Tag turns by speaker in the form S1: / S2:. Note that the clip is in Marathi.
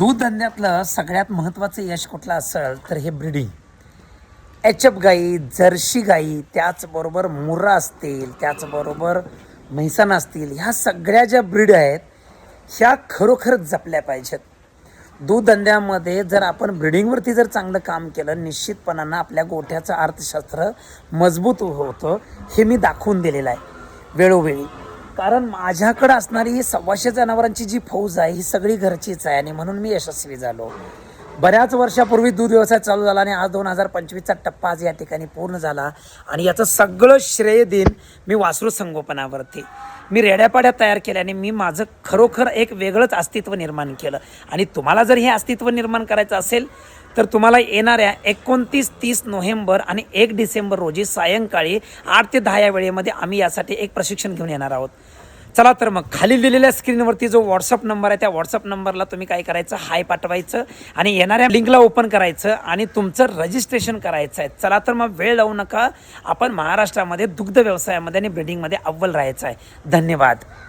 S1: दूध धंद्यातलं सगळ्यात महत्त्वाचं यश कुठलं असेल तर हे ब्रीडिंग एच एफ गाई जर्शी गाई त्याचबरोबर मुर्रा असतील त्याचबरोबर म्हैसाण असतील ह्या सगळ्या ज्या ब्रीड आहेत ह्या खरोखरच जपल्या पाहिजेत. दूध धंद्यामध्ये जर आपण ब्रिडिंगवरती जर चांगलं काम केलं निश्चितपणानं आपल्या गोठ्याचं अर्थशास्त्र मजबूत होतं हे मी दाखवून दिलेलं आहे. वेळोवेळी. कारण माझ्याकडं असणारी ही सव्वाशे जनावरांची जी फौज आहे ही सगळी घरचीच आहे आणि म्हणून मी यशस्वी झालो. बऱ्याच वर्षापूर्वी दूध व्यवसाय चालू झाला आणि आज दोन हजार पंचवीसचा टप्पा आज या ठिकाणी पूर्ण झाला आणि याचं सगळं श्रेय देईन मी वासरू संगोपनावरती. मी रेड्यापाड्या तयार केल्याने मी माझं खरोखर एक वेगळंच अस्तित्व निर्माण केलं. आणि तुम्हाला जर हे अस्तित्व निर्माण करायचं असेल तर तुम्हाला येणाऱ्या एकोणतीस तीस नोव्हेंबर आणि एक डिसेंबर रोजी सायंकाळी आठ ते दहा या वेळेमध्ये आम्ही यासाठी एक प्रशिक्षण घेऊन येणार आहोत. चला तर मग खाली दिलेल्या स्क्रीनवरती जो व्हॉट्सअप नंबर आहे त्या व्हॉट्सअप नंबरला तुम्ही काय करायचं हाय पाठवायचं आणि येणाऱ्या लिंकला ओपन करायचं आणि तुमचं रजिस्ट्रेशन करायचं आहे. चला तर मग वेळ लावू नका. आपण महाराष्ट्रामध्ये दुग्ध व्यवसायामध्ये आणि ब्रिडिंगमध्ये अव्वल राहायचं आहे. धन्यवाद.